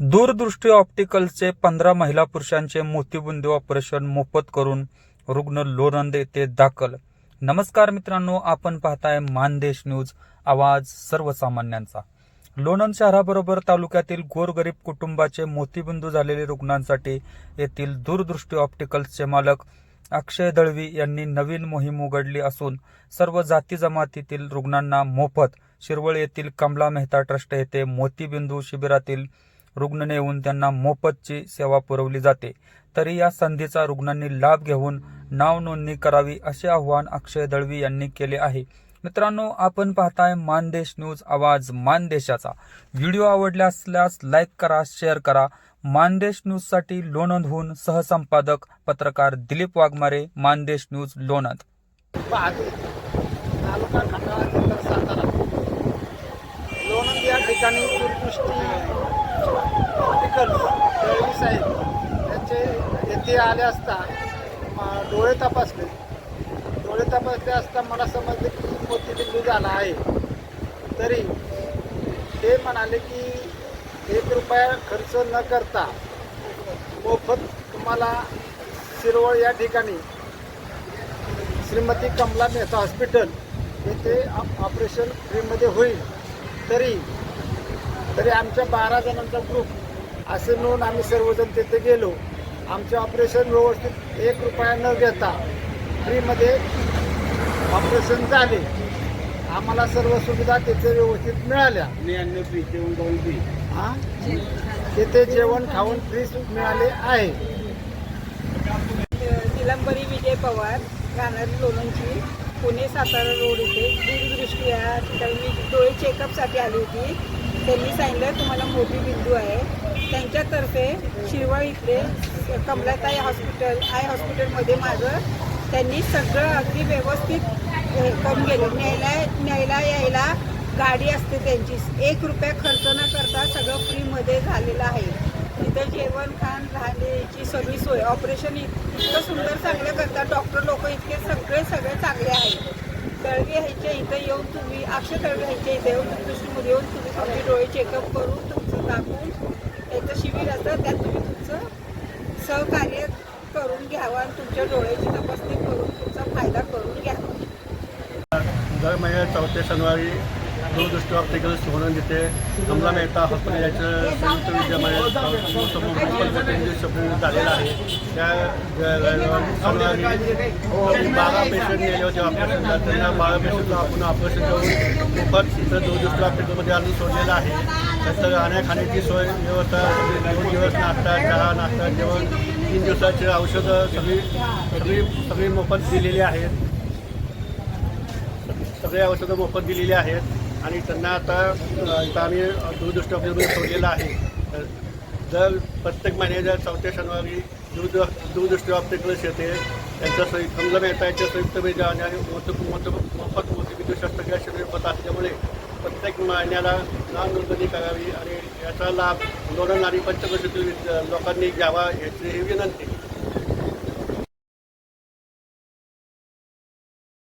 दूरदृष्टी ऑप्टिकलचे पंधरा महिला पुरुषांचे मोतीबिंदू ऑपरेशन मोफत करून रुग्ण लोणंद येथे दाखल. नमस्कार मित्रांनो आपण पाहताय मानदेश न्यूज आवाज सर्वसामान्यांचा. लोणंद शहराबरोबर तालुक्यातील गोरगरीब कुटुंबाचे मोतीबिंदू झालेले रुग्णांसाठी येथील दूरदृष्टी ऑप्टिकल्सचे मालक अक्षय दळवी यांनी नवीन मोहीम उघडली असून सर्व जाती जमातीतील रुग्णांना मोफत शिरवळ येथील कमला मेहता ट्रस्ट येथे मोतीबिंदू शिबिरातील रुग्ण नेऊन त्यांना मोफतची सेवा पुरवली जाते. तरी या संधीचा रुग्णांनी लाभ घेऊन नाव नोंदणी करावी असे आवाहन अक्षय दळवी यांनी केले आहे. मित्रांनो आपण पाहताय मानदेश न्यूज आवाज मानदेशाचा. व्हिडिओ आवडला असल्यास लाईक करा शेअर करा. मानदेश न्यूजसाठी लोणंदहून सहसंपादक पत्रकार दिलीप वाघमारे मानदेश न्यूज लोणंद. लोणंद या ठिकाणी दूरदृष्टी दळवी साहेब यांचे येथे आले असता डोळे तपासले. डोळे तपासले असता मला समजले की मोतीबिंदू झाला आहे. तरी ते म्हणाले की एक रुपया खर्च न करता मोफत तुम्हाला शिरवळ या ठिकाणी श्रीमती कमला मेहता हॉस्पिटल येथे ऑपरेशन फ्रीमध्ये होईल. तरी तरी आमच्या बारा जणांचा ग्रुप असे म्हणून आम्ही सर्वजण तिथे गेलो. आमचे ऑपरेशन व्यवस्थित एक रुपया न घेता फ्रीमध्ये ऑपरेशन झाले. आम्हाला सर्व सुविधा तिथे व्यवस्थित मिळाल्या. हां? तिथे जेवण खाऊन फ्री मिळाले आहे. निलंबरी विजय पवार राहणार लोणंदची पुणे सातारा रोड इथे. दूरदृष्टी या ठिकाणी मी डोळे चेकअपसाठी आली होती. त्यांनी सांगितलं तुम्हाला मोठी बिंदू आहे. त्यांच्यातर्फे शिरवळ इथले कमलाताई हॉस्पिटल आय हॉस्पिटलमध्ये माझं त्यांनी सगळं अगदी व्यवस्थित करून गेलं न्यायला न्यायला यायला गाडी असते त्यांची. एक रुपया खर्च न करता सगळं फ्रीमध्ये झालेलं आहे. तिथं जेवण खाण राहण्याची सगळी सोय. ऑपरेशन इतकं सुंदर चांगलं करतात डॉक्टर लोक. इतके सगळे सगळे चांगले आहेत. तळगे ह्याच्या इथं येऊन तुम्ही अक्षय तळगे ह्याच्या इथं येऊन दृष्टीमध्ये येऊन तुम्ही तुमचे डोळे चेकअप करून तुमचं दाखवून याचं शिबिर असतं. त्यात तुम्ही तुमचं सहकार्य करून घ्यावं आणि तुमच्या डोळ्याची तपासणी करून तुमचा फायदा करून घ्यावा. दर महिन्यात चौथ्या शनिवारी दूरदृष्टी ऑप्टिकल सोनन जिथे कमला मेहता हॉस्पिटल याचं संयुक्त विद्यमान सप्रेंट झालेलं आहे. त्या बारा पेशंट नेले होते ऑपरेशन त्यांना बारा पेशंटला आपण ऑपरेशन करून मोफत इथं दूरदृष्टी ऑप्टिकलमध्ये आणून सोडलेलं आहे. त्याचं राहण्याखाण्याची सोय व्यवस्था दोन दिवस नाश्ता चहा नाश्ता जेवण तीन दिवसाची औषधं सगळी सगळी सगळी मोफत दिलेली आहेत. सगळे औषधं मोफत दिलेली आहेत. आणि त्यांना आता इथं आम्ही दूरदृष्टी ऑफिसमध्ये आहे. तर दर प्रत्येक महिन्याच्या चौथ्या शनिवारी दूर दूरदृष्टी ऑप्टिकल्स येते त्यांच्या सहित कमला मेहता यांच्या संयुक्त विद्याने आणि मोठं मोठं मोफत मोठे शस्त्रक्रिया शिबिर होत असल्यामुळे प्रत्येक महिन्याला नाव नोंदणी करावी आणि याचा लाभ लोणंद आणि पंचकोशीतील लोकांनी घ्यावा याची ही विनंती.